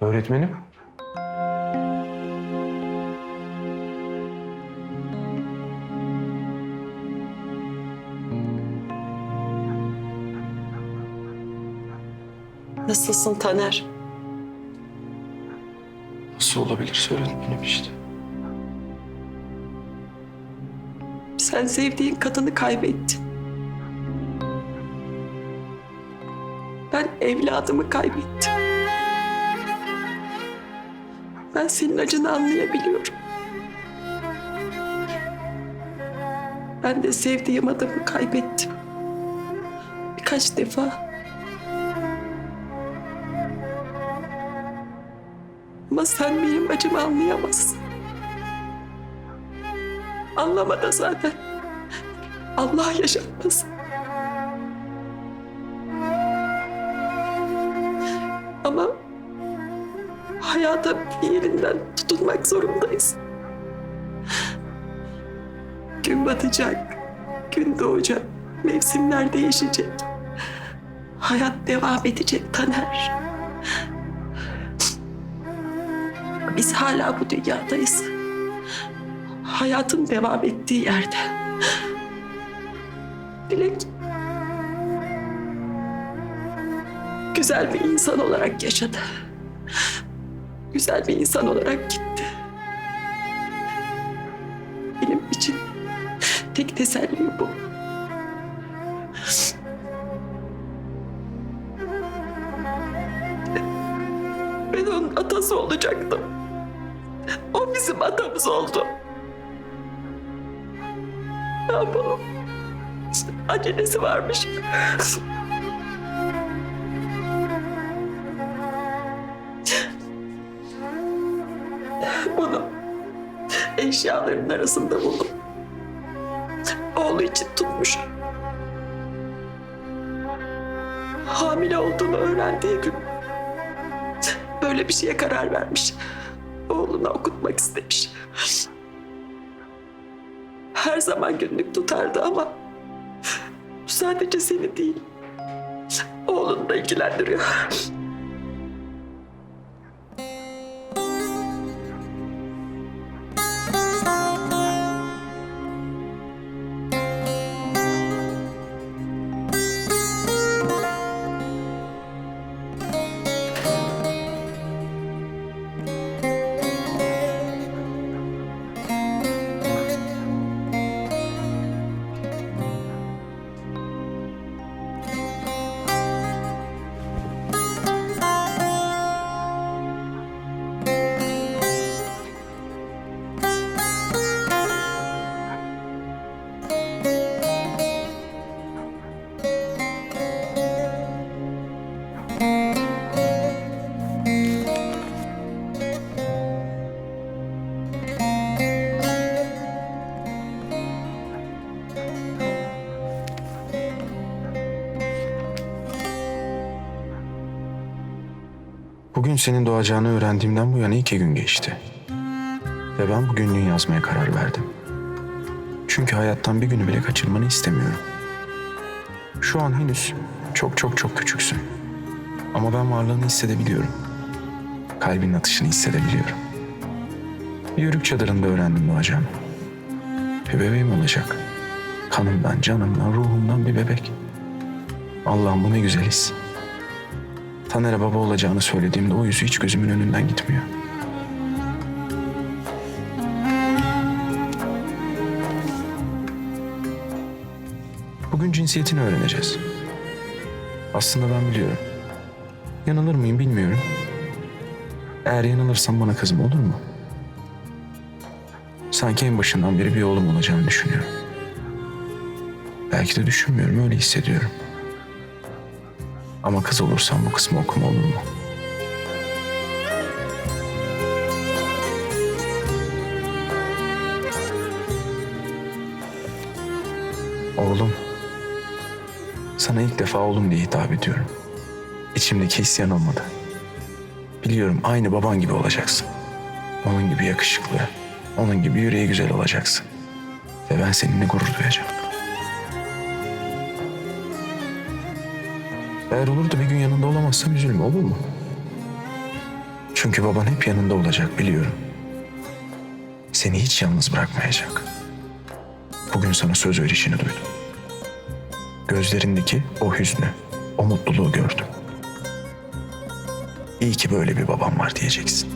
Öğretmenim? Nasılsın Taner? Nasıl olabilir öğretmenim işte. Sen sevdiğin kadını kaybettin. Ben evladımı kaybettim. Ben senin acını anlayabiliyorum. Ben de sevdiğim adamı kaybettim. Birkaç defa. Ama sen benim acımı anlayamazsın. Anlama da zaten. Allah yaşatmasın. Ama hayata bir yerinden tutunmak zorundayız. Gün batacak, gün doğacak, mevsimler değişecek. Hayat devam edecek Taner. Biz hala bu dünyadayız. Hayatın devam ettiği yerde. Dilek güzel bir insan olarak yaşadı. Güzel bir insan olarak gitti. Benim için tek teselli bu. Ben onun atası olacaktım. O bizim atamız oldu. Ne yapalım? Acelesi varmış. Eşyalarının arasında buldum. Oğlu için tutmuş. Hamile olduğunu öğrendiği gün böyle bir şeye karar vermiş. Oğluna okutmak istemiş. Her zaman günlük tutardı ama sadece seni değil. Oğlunu da ilgilendiriyor. Senin doğacağını öğrendiğimden bu yana iki gün geçti. Ve ben bu günlüğü yazmaya karar verdim. Çünkü hayattan bir günü bile kaçırmanı istemiyorum. Şu an henüz çok çok çok küçüksün. Ama ben varlığını hissedebiliyorum. Kalbinin atışını hissedebiliyorum. Bir yörük çadırında öğrendim doğacağımı. Bir bebeğim olacak. Kanımdan, canımdan, ruhumdan bir bebek. Allah'ım bu ne güzel his. Taner'e baba olacağını söylediğimde o yüzü hiç gözümün önünden gitmiyor. Bugün cinsiyetini öğreneceğiz. Aslında ben biliyorum. Yanılır mıyım bilmiyorum. Eğer yanılırsam bana kızım olur mu? Sanki en başından beri bir oğlum olacağını düşünüyorum. Belki de düşünmüyorum, öyle hissediyorum. Ama kız olursam bu kısmı okuma olur mu? Oğlum. Sana ilk defa oğlum diye hitap ediyorum. İçimdeki isyan olmadı. Biliyorum aynı baban gibi olacaksın. Onun gibi yakışıklı, onun gibi yüreği güzel olacaksın. Ve ben seninle gurur duyacağım. Eğer olur da bir gün yanında olamazsam üzülme olur mu? Çünkü baban hep yanında olacak biliyorum. Seni hiç yalnız bırakmayacak. Bugün sana söz verişini duydum. Gözlerindeki o hüznü, o mutluluğu gördüm. İyi ki böyle bir babam var diyeceksin.